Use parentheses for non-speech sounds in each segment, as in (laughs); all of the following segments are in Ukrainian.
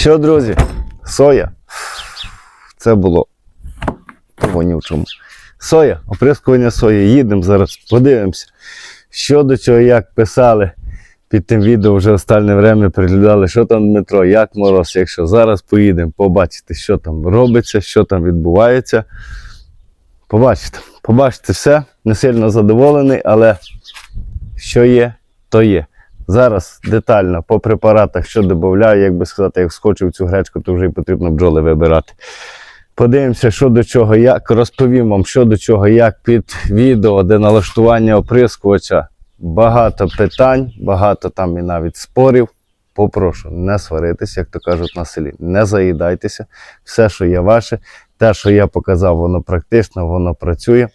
Що, друзі? Соя. Це було вонючому. Соя, оприскування сої. Їдемо зараз, подивимося. Що до чого, як писали під тим відео вже останнє время переглядали, що там Дмитро, як мороз. Якщо зараз поїдемо, побачите, що там робиться, що там відбувається. Побачите, побачите все. Не сильно задоволений, але що є, то є. Зараз детально по препаратах, що додаю, як би сказати, як скочив цю гречку, то вже й потрібно бджоли вибирати. Подивимося, що до чого, як розповім вам, що до чого, як під відео, де налаштування оприскувача. Багато питань, багато там і навіть спорів. Попрошу не сваритися, як то кажуть на селі. Не заїдайтеся. Все, що є ваше, те, що я показав, воно практично, воно працює.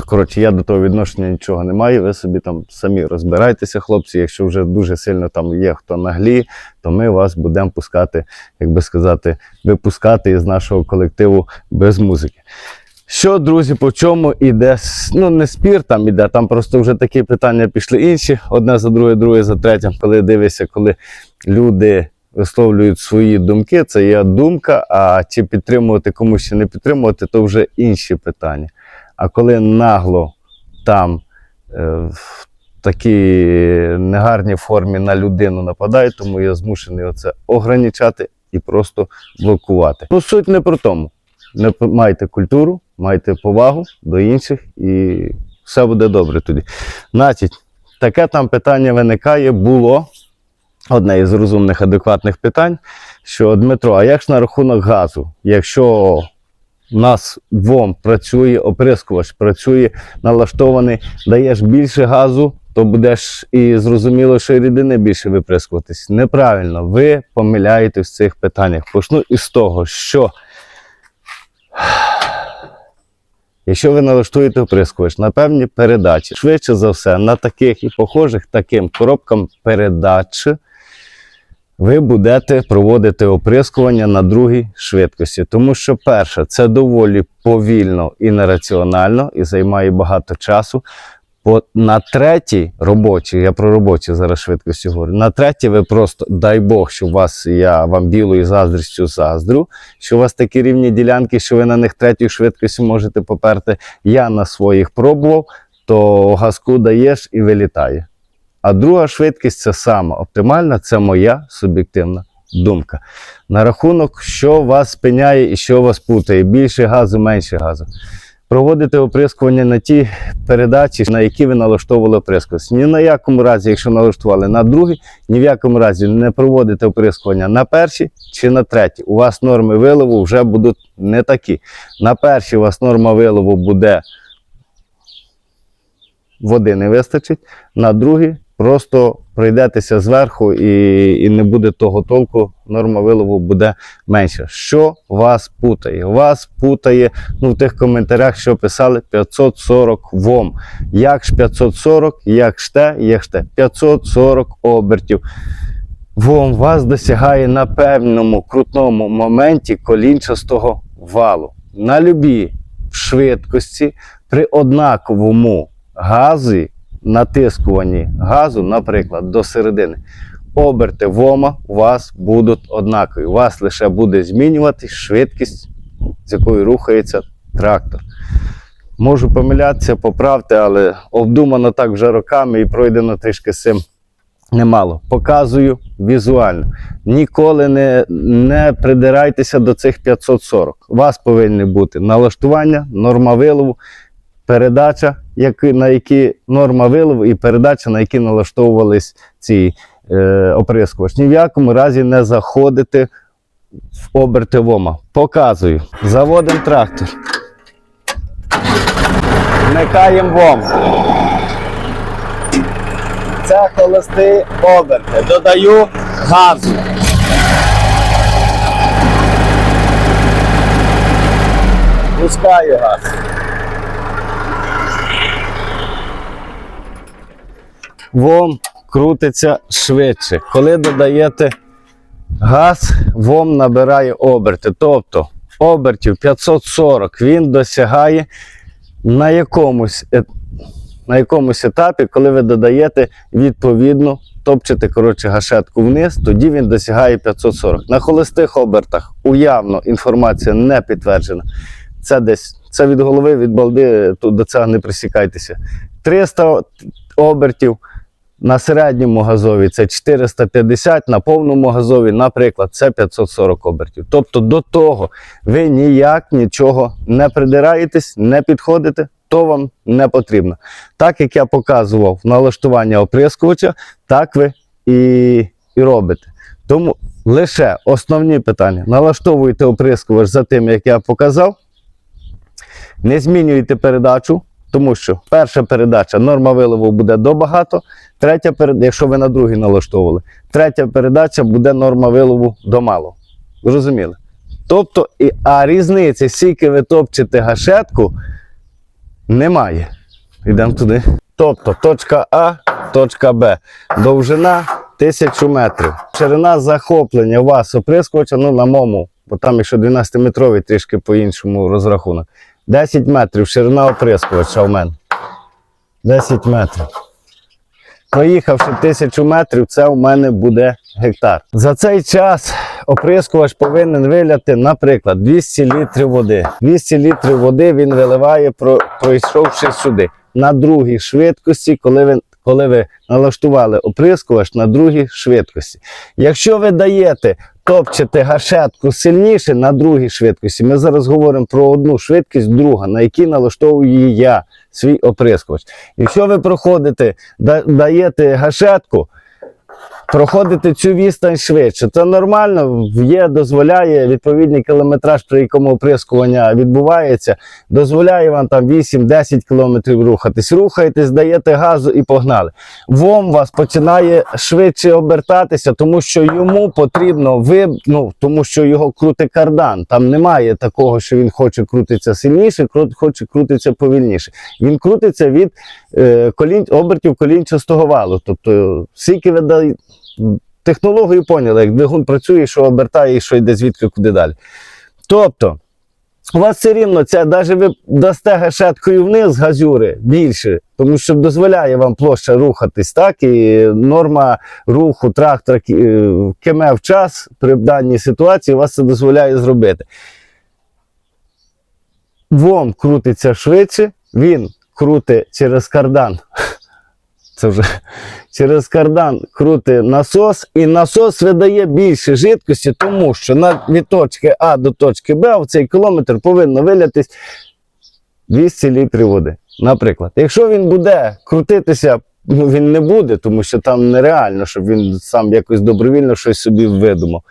То, коротше, я до того відношення нічого не маю. Ви собі там самі розбирайтеся, хлопці. Якщо вже дуже сильно там є хто нагліє, то ми вас будемо пускати, як би сказати, випускати із нашого колективу без музики. Що, друзі, по чому іде? Ну, не спір там іде, там просто вже такі питання пішли інші, одне за друге, друге за третє. Коли дивишся, коли люди висловлюють свої думки, це є думка, а чи підтримувати комусь чи не підтримувати, то вже інші питання. А коли нагло там е, в такій негарній формі на людину нападають, тому я змушений оце ограничати і просто блокувати. Ну, суть не про тому. Не майте культуру, майте повагу до інших і все буде добре тоді. Значить, таке там питання виникає, було одне із розумних, адекватних питань, що Дмитро, а як ж на рахунок газу? Якщо нас ВОМ працює, оприскувач працює, налаштований, даєш більше газу, то будеш і зрозуміло, що рідини більше виприскуватись. Неправильно, ви помиляєтесь в цих питаннях. Почну із того, що якщо ви налаштуєте оприскувач на певні передачі, швидше за все, на таких і похожих таким коробкам передач ви будете проводити оприскування на другій швидкості. Тому що перше, це доволі повільно і нераціонально, і займає багато часу. По, на третій робочій, я про робочі зараз швидкості говорю. На третій ви просто дай Бог, що у вас я вам білою заздрістю заздрю, що у вас такі рівні ділянки, що ви на них третю швидкості можете поперти. Я на своїх пробував, то газку даєш і вилітає. А друга швидкість це сама оптимальна, це моя суб'єктивна думка. На рахунок, що вас спиняє і що вас путає, більше газу, менше газу. Проводити оприскування на ті передачі, на які ви налаштовували оприскувач. Ні на якому разі, якщо налаштували на другий, ні в якому разі не проводите оприскування на першій чи на третій. У вас норми вилову вже будуть не такі. На першій у вас норма вилову буде води не вистачить, на другий просто пройдетеся зверху і, і не буде того толку, норма вилову буде менша. Що вас путає? Вас путає ну, в тих коментарях, що писали 540 ВОМ. Як ж 540, як ж те, як ж те. 540 обертів. ВОМ вас досягає на певному крутному моменті колінчастого валу. На любій швидкості при однаковому газі, натискуванні газу, наприклад, до середини, оберти ВОМа у вас будуть однакові. У вас лише буде змінювати швидкість, з якою рухається трактор. Можу помилятися, поправте, але обдумано так вже роками і пройдено трішки з цим немало. Показую візуально. Ніколи не, не придирайтеся до цих 540. У вас повинні бути налаштування, норма вилову, передача, які, на які норма вилову і передача, на які налаштовувались ці е, оприскувач. Ні в якому разі не заходити в оберти ВОМа. Показую. Заводимо трактор. Вмикаємо ВОМ. Це холості оберти. Додаю газу. Пускаю газ. Вом крутиться швидше. Коли додаєте газ, вом набирає оберти. Тобто обертів 540 він досягає на якомусь, на якомусь етапі, коли ви додаєте відповідну топчете коротше, гашетку вниз, тоді він досягає 540. На холостих обертах уявно інформація не підтверджена. Це десь це від голови, від балди, тут до цього не присікайтеся. 300 обертів на середньому газові це 450, на повному газові, наприклад, це 540 обертів. Тобто до того ви ніяк нічого не придираєтесь, не підходите, то вам не потрібно. Так як я показував налаштування оприскувача, так ви і, і робите. Тому лише основні питання: налаштовуйте оприскувач за тим, як я показав. Не змінюйте передачу, тому що перша передача норма виливу буде до багато, третя передача, якщо ви на другій налаштовували, третя передача буде норма вилову до мало. Зрозуміли? Тобто, а різниці, скільки ви топчете гашетку, немає. Йдемо туди. Тобто точка А, точка Б. Довжина 1000 метрів. Ширина захоплення у вас оприскувача, ну на моєму, бо там якщо 12-метровий трішки по-іншому розрахунок. 10 метрів ширина оприскувача у мене. 10 метрів. Проїхавши 1000 метрів, це у мене буде гектар. За цей час оприскувач повинен виляти, наприклад, 200 літрів води. 200 літрів води він виливає, пройшовши сюди. На другій швидкості, коли ви, коли ви налаштували оприскувач на другій швидкості. Якщо ви даєте топчете гашетку сильніше на другій швидкості, ми зараз говоримо про одну швидкість, друга, на якій налаштовую я свій оприскувач. Якщо ви проходите, даєте гашетку, проходите цю відстань швидше. Це нормально, є, дозволяє відповідний кілометраж, при якому оприскування відбувається, дозволяє вам там 8-10 кілометрів рухатись. Рухаєтесь, даєте газу і погнали. Вом вас починає швидше обертатися, тому що йому потрібно ви, ну, тому що його крутить кардан. Там немає такого, що він хоче крутитися сильніше, крут- хоче крутитися повільніше. Він крутиться від е, колін, обертів колінчастого валу. Тобто, скільки ви Технологію поняли, як двигун працює, що обертає і що йде звідки куди далі. Тобто, у вас все рівно це, навіть ви дасте гашеткою вниз газюри більше, тому що дозволяє вам площа рухатись, так? І норма руху трактора е, км в час при даній ситуації вас це дозволяє зробити. Вом крутиться швидше, він крутить через кардан. Це вже (laughs) через кардан крутить насос, і насос видає більше жидкості, тому що на, від точки А до точки Б в цей кілометр повинно вилятись 200 літрів води. Наприклад, якщо він буде крутитися, ну він не буде, тому що там нереально, щоб він сам якось добровільно щось собі видумав.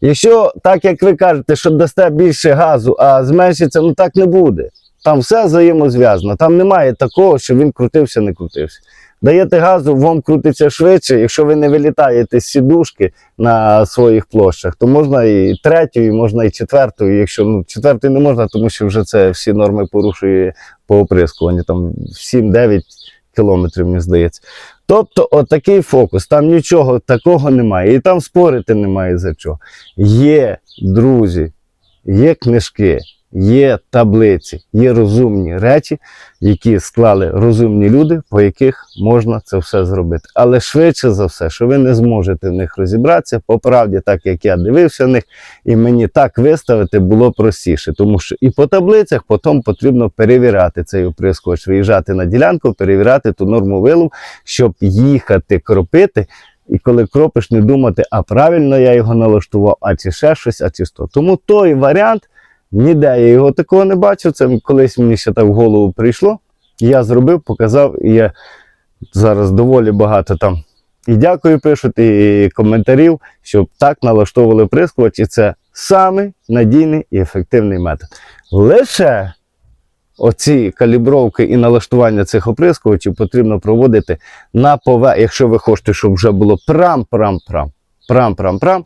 Якщо так як ви кажете, що дасте більше газу, а зменшиться, ну так не буде. Там все взаємозв'язано. Там немає такого, що він крутився, не крутився. Даєте газу, вам крутиться швидше. Якщо ви не вилітаєте з сідушки на своїх площах, то можна і третьою, і можна і четвертою. Якщо ну, четвертою не можна, тому що вже це всі норми порушує по оприскуванню. Там 7-9 кілометрів, мені здається. Тобто, отакий фокус. Там нічого такого немає. І там спорити немає за чого. Є друзі, є книжки, є таблиці, є розумні речі, які склали розумні люди, по яких можна це все зробити. Але швидше за все, що ви не зможете в них розібратися, по правді, так як я дивився в них, і мені так виставити було простіше, тому що і по таблицях потім потрібно перевіряти цей оприскувач, виїжджати на ділянку, перевіряти ту норму вилов, щоб їхати кропити. І коли кропиш, не думати, а правильно я його налаштував, а чи ще щось, а чи що. Тому той варіант, ніде я його такого не бачив. Це колись мені ще так в голову прийшло. Я зробив, показав, і я зараз доволі багато там і дякую пишуть, і коментарів, щоб так налаштовували прискувач, і це самий надійний і ефективний метод. Лише оці калібровки і налаштування цих оприскувачів потрібно проводити на пове, якщо ви хочете, щоб вже було прам-прам-прам, прам-прам-прам,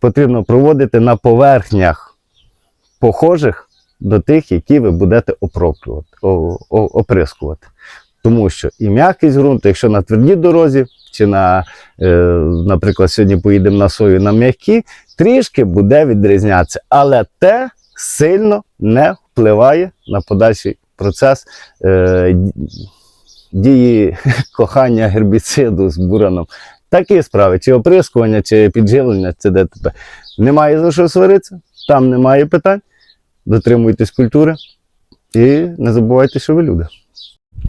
потрібно проводити на поверхнях похожих до тих, які ви будете опроклювати, о- о- оприскувати. Тому що і м'якість ґрунту, якщо на твердій дорозі, чи на, е, наприклад, сьогодні поїдемо на сою на м'які, трішки буде відрізнятися. Але те сильно не впливає на подальший процес е, дії (laughs) кохання гербіциду з бураном Такі справи, чи оприскування, чи підживлення, чи ДТП. Немає за що сваритися, там немає питань. Дотримуйтесь культури і не забувайте, що ви люди.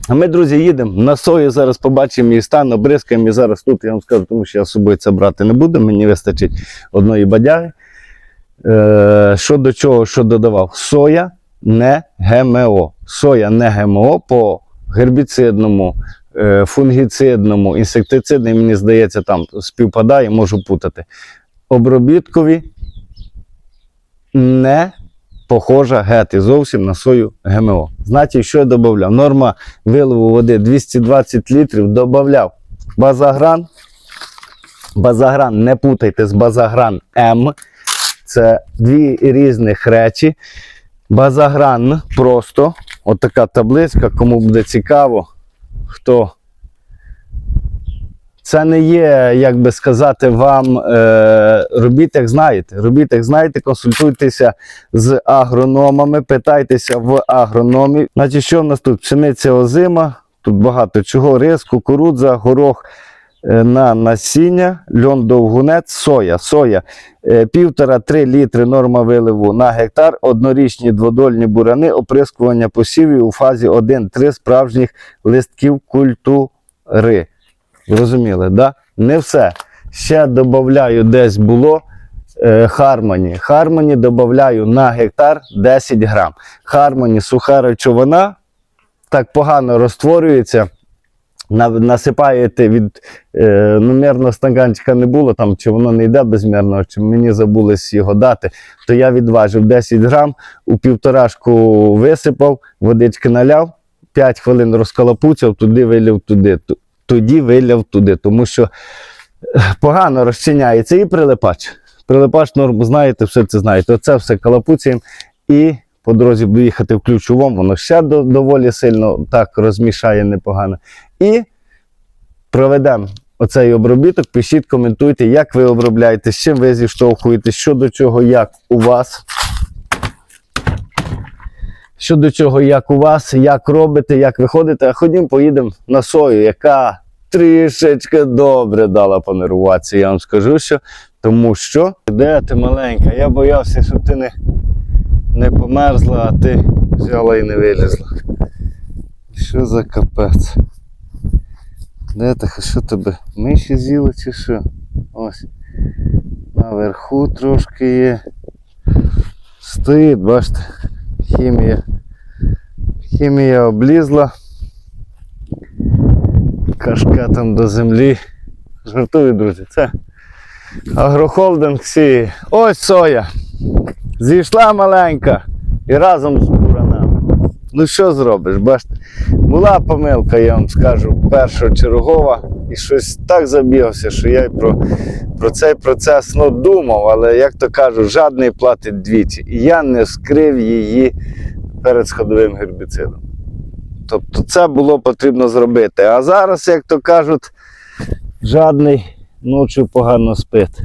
А ми, друзі, їдемо на сою. Зараз побачимо її стан, обризкаємо. І зараз тут я вам скажу, тому що я з собою це брати не буду. Мені вистачить одної бадяги. Е, що до чого, що додавав? Соя не ГМО. Соя не ГМО по гербіцидному, е, фунгіцидному, інсектицидному, мені здається, там співпадає, можу путати. Обробіткові не похожа гети зовсім на сою ГМО. Значить, що я додавав? Норма виливу води 220 літрів додавав базагран. Базагран, не путайте з базагран М. Це дві різних речі. Базагран просто, от така таблиця, кому буде цікаво, хто. Це не є, як би сказати вам, е, робіть, як знаєте. Робіть, як знаєте, консультуйтеся з агрономами, питайтеся в агрономів. Значить, що в нас тут? Пшениця озима, тут багато чого, рис, кукурудза, горох е, на насіння, льон довгунець, соя. Соя е, півтора-три літри норма виливу на гектар, однорічні дводольні бурани, оприскування посівів у фазі 1-3 справжніх листків культури. Зрозуміли, да? Не все. Ще додаю, десь було Хармоні. Хармоні додаю на гектар 10 грам. Хармоні суха речовина, так погано розтворюється. Насипаєте від е, ну, мірного стаканчика не було, там, чи воно не йде безмірно, чи мені забулось його дати, то я відважив 10 грам, у півторашку висипав, водички наляв, 5 хвилин розкалапуцяв, туди вилив туди, ту- тоді виляв туди, тому що е, погано розчиняється і прилипач. Прилипач норму знаєте, все це знаєте. Оце все калапуціємо і по дорозі буду їхати в ключовому, воно ще доволі сильно так розмішає непогано. І проведемо оцей обробіток. Пишіть, коментуйте, як ви обробляєте, з чим ви зіштовхуєтесь, що до чого, як у вас. Що до чого, як у вас, як робите, як виходите. А ходім, поїдемо на сою, яка трішечки добре дала понервуватися. Я вам скажу, що тому що де ти маленька? Я боявся, щоб ти не, не померзла, а ти взяла і не вилізла. Що за капець? Де ти, що тебе? Миші з'їли чи що? Ось. Наверху трошки є. Стоїть, бачите, хімія. Хімія облізла. Кашкетом до землі. Жартую, друзі, це агрохолдинг сіє. Ось соя. Зійшла маленька і разом з буранами. Ну що зробиш, бачите? Була помилка, я вам скажу, першочергова, і щось так забігався, що я й про, про цей процес ну, думав, але як то кажуть, жадний платить двічі. І я не скрив її перед сходовим гербіцидом. Тобто це було потрібно зробити. А зараз, як то кажуть, жадний ночі погано спить.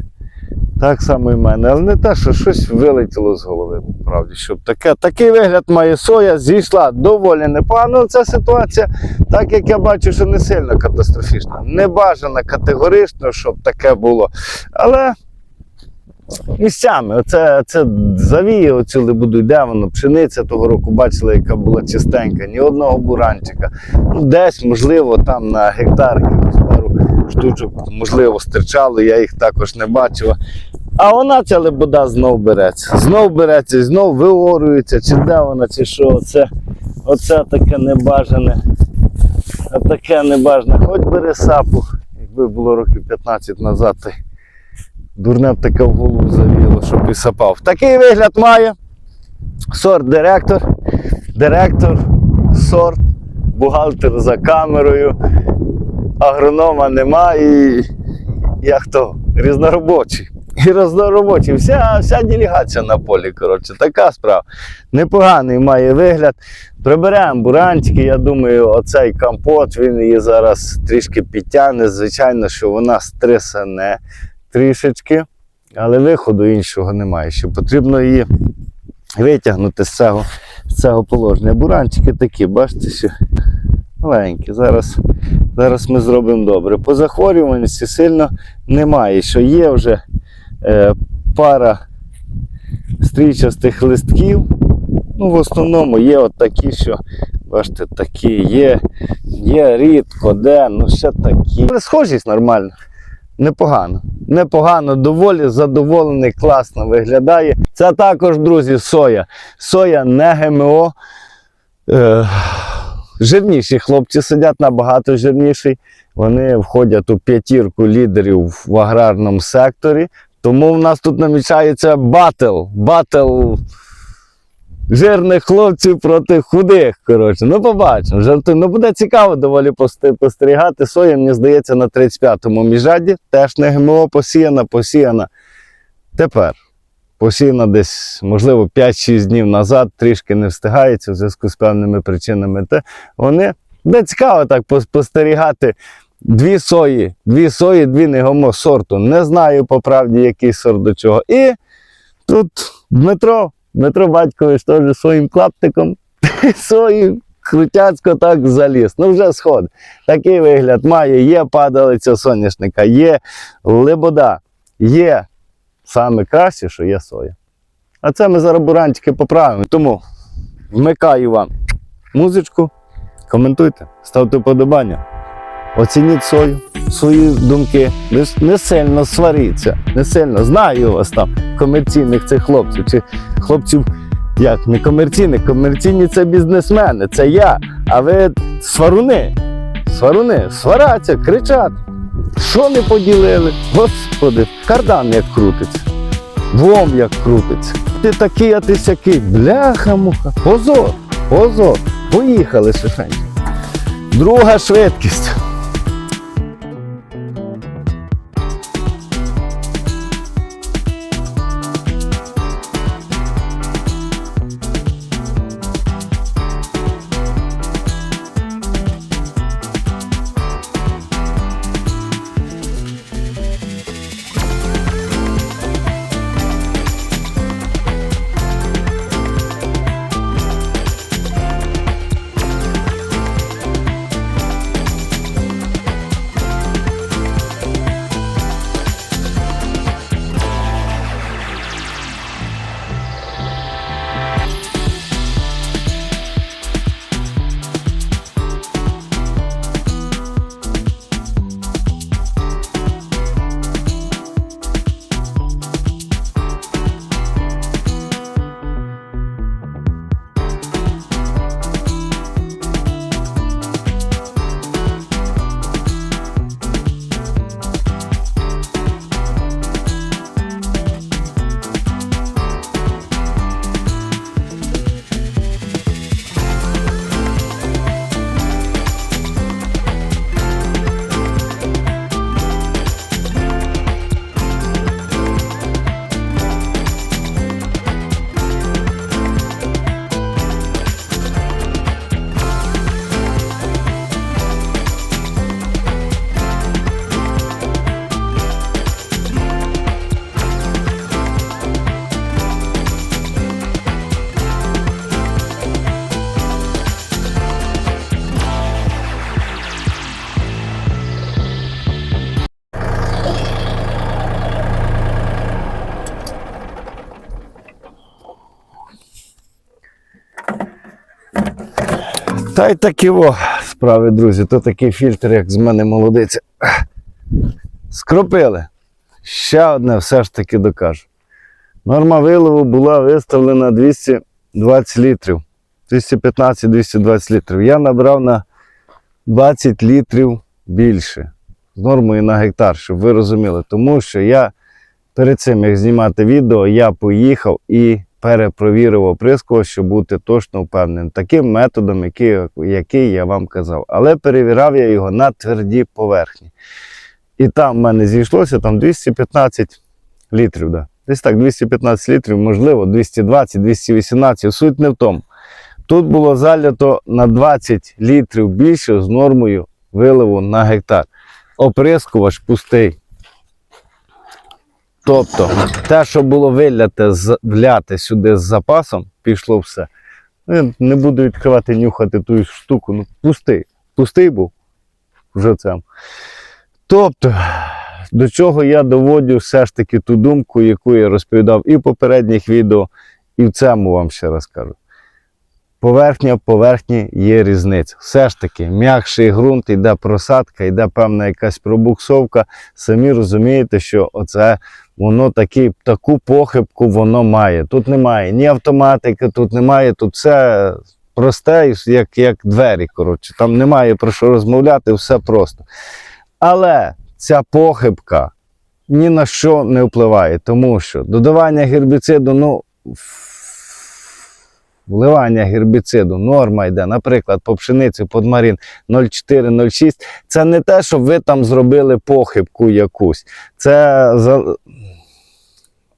Так само і в мене. Але не те, що щось вилетіло з голови, правді. Щоб таке, такий вигляд має соя, зійшла доволі непогано ця ситуація, так як я бачу, що не сильно катастрофічна. Не бажано категорично, щоб таке було. Але місцями, оце, це завіє оцю лебуду, йде воно, пшениця того року бачили, яка була чистенька, ні одного буранчика. Ну, десь, можливо, там на гектар штучок, можливо, стирчало, я їх також не бачив. А вона ця лебуда знов береться. Знов береться, знов виорюється, чи де вона, чи що. Оце, оце таке небажане. Таке небажане. Хоч бери сапу, якби було років 15 назад, то дурне б таке в голову завіло, щоб і сапав. Такий вигляд має. Сорт директор, директор, сорт, бухгалтер за камерою, агронома нема і я хто? Різноробочий. І різноробочий. Вся, вся делегація на полі, коротше, така справа. Непоганий має вигляд. Приберемо буранчики, я думаю, оцей компот, він її зараз трішки підтягне. Звичайно, що вона стресане трішечки, але виходу іншого немає. Що потрібно її витягнути з цього, з цього положення. Буранчики такі, бачите, що маленькі. Зараз Зараз ми зробимо добре. По захворюваності сильно немає. Що є вже е, пара стрічастих листків. Ну, в основному є от такі, що, бачите, такі є. Є рідко, де, ну ще такі. Але схожість нормальна. Непогано. Непогано, доволі задоволений, класно виглядає. Це також, друзі, соя. Соя не ГМО. Е, жирніші хлопці сидять набагато жирніші. Вони входять у п'ятірку лідерів в аграрному секторі. Тому в нас тут намічається батл. Батл жирних хлопців проти худих. Коротше, ну побачимо. Жартую. Ну буде цікаво доволі спостерігати. Соя, мені здається, на 35-му міжаді. Теж не ГМО посіяна, посіяна тепер. Посіяна десь, можливо, 5-6 днів назад, трішки не встигається в зв'язку з певними причинами. Те вони буде цікаво так пос- спостерігати. Дві сої, дві сої, дві не гомо сорту. Не знаю по правді, який сорт до чого. І тут Дмитро, Дмитро Батькович теж своїм клаптиком (laughs) сої крутяцько так заліз. Ну вже сход. Такий вигляд має. Є падалиця соняшника, є лебода, є саме краще, що є соя. А це ми зараз буранчики поправимо. Тому вмикаю вам музичку, коментуйте, ставте вподобання. Оцініть сою, свої думки. Не сильно сваріться, не сильно. Знаю вас там, комерційних цих хлопців, чи хлопців, як не комерційних, комерційні це бізнесмени, це я. А ви сваруни, сваруни, свараться, кричать. Що не поділили? Господи, кардан як крутиться. Вом як крутиться. Ти такий, а ти сякий. Бляха-муха. Позор, позор. Поїхали швиденько. Друга швидкість. Та й такі о, справи, друзі, то такий фільтр, як з мене молодиця. Скропили. Ще одне все ж таки докажу. Норма вилову була виставлена 220 літрів. 215-220 літрів. Я набрав на 20 літрів більше. З нормою на гектар, щоб ви розуміли. Тому що я перед цим, як знімати відео, я поїхав і перепровірив оприскувач, щоб бути точно впевненим. Таким методом, який, який я вам казав. Але перевіряв я його на твердій поверхні. І там в мене зійшлося там 215 літрів. Да. Десь так, 215 літрів, можливо, 220, 218. Суть не в тому. Тут було залято на 20 літрів більше з нормою виливу на гектар. Оприскувач пустий. Тобто, те, що було виляте, вляте сюди з запасом, пішло все. Ну, не буду відкривати, нюхати ту штуку. Ну, пустий. Пустий був. вже це. Тобто, до чого я доводю все ж таки ту думку, яку я розповідав і в попередніх відео, і в цьому вам ще раз кажу. Поверхня в поверхні є різниця. Все ж таки, м'якший ґрунт, йде просадка, йде певна якась пробуксовка. Самі розумієте, що оце воно такі, таку похибку воно має. Тут немає ні автоматики, тут немає, тут все просте, як, як двері. Коротше. Там немає про що розмовляти, все просто. Але ця похибка ні на що не впливає, тому що додавання гербіциду, ну. Вливання гербіциду, норма йде, наприклад, по пшениці подмарин 0,4-0,6. Це не те, щоб ви там зробили похибку якусь. Це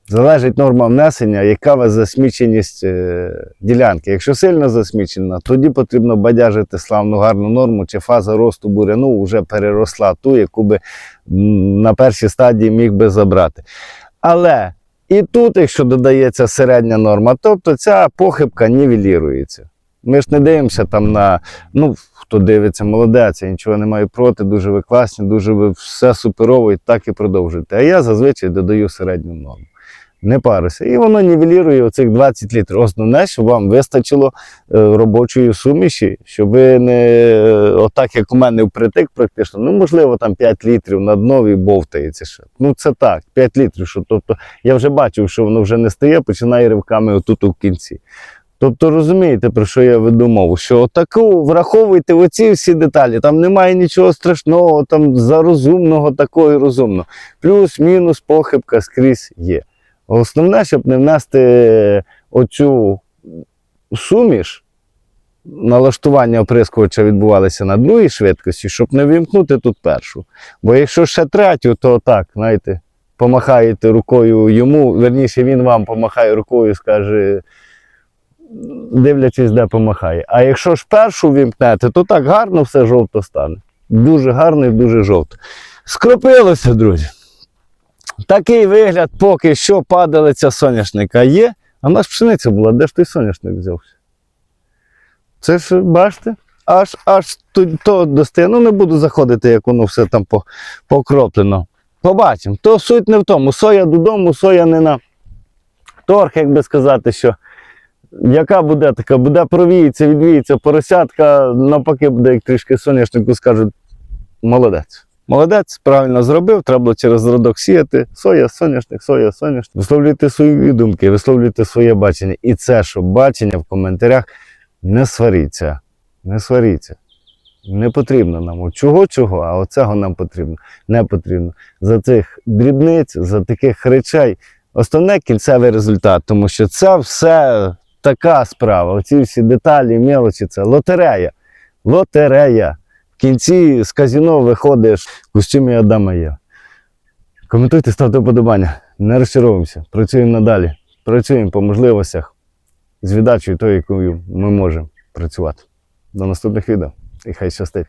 залежить норма внесення, яка у вас засміченість е, ділянки. Якщо сильно засмічена, тоді потрібно бадяжити славну гарну норму, чи фаза росту буряну вже переросла ту, яку би на першій стадії міг би забрати. Але і тут, якщо додається середня норма, тобто ця похибка нівелірується. Ми ж не дивимося там на, ну, хто дивиться, молодець, я нічого не маю проти, дуже ви класні, дуже ви все суперово і так і продовжуєте. А я зазвичай додаю середню норму. Не паруся. І воно нівелірує оцих 20 літрів. Основне, щоб вам вистачило е, робочої суміші, щоб ви не е, отак, як у мене впритик, практично, ну можливо, там 5 літрів на дно і бовтається ще. Ну це так, 5 літрів. Що, тобто я вже бачив, що воно вже не стає, починає ривками отут у кінці. Тобто розумієте, про що я веду мову? Що отаку враховуйте оці всі деталі. Там немає нічого страшного, там за розумного такого і розумного. Плюс-мінус похибка скрізь є. Основне, щоб не внести оцю суміш, налаштування оприскувача відбувалися на другій швидкості, щоб не вімкнути тут першу. Бо якщо ще третю, то так, знаєте, помахаєте рукою йому, верніше він вам помахає рукою скаже, дивлячись, де помахає. А якщо ж першу вімкнете, то так гарно все жовто стане. Дуже гарно і дуже жовто. Скропилося, друзі. Такий вигляд, поки що падалиця соняшника є. А в нас пшениця була, де ж той соняшник взявся? Це ж, бачите, аж аж то, то достає. Ну, не буду заходити, як воно все там по- покроплено. Побачимо. То суть не в тому. Соя додому, соя не на торг, як би сказати, що яка буде така, буде провіється, відвіється поросятка, навпаки, буде як трішки соняшнику скажуть, молодець. Молодець, правильно зробив, треба було через родок сіяти. Соя, соняшник, соя, соняшник. Висловлюйте свої думки, висловлюйте своє бачення. І це, що бачення в коментарях, не сваріться. Не сваріться. Не потрібно нам. Чого, чого, а оцього нам потрібно. Не потрібно. За цих дрібниць, за таких речей. Основне кінцевий результат, тому що це все така справа. Оці всі деталі, мелочі, це лотерея. Лотерея. В кінці з казіно виходиш в костюмі Адама Є. Коментуйте, ставте вподобання. Не розчаровуємося. Працюємо надалі. Працюємо по можливостях з віддачею тою, якою ми можемо працювати. До наступних відео і хай щастить.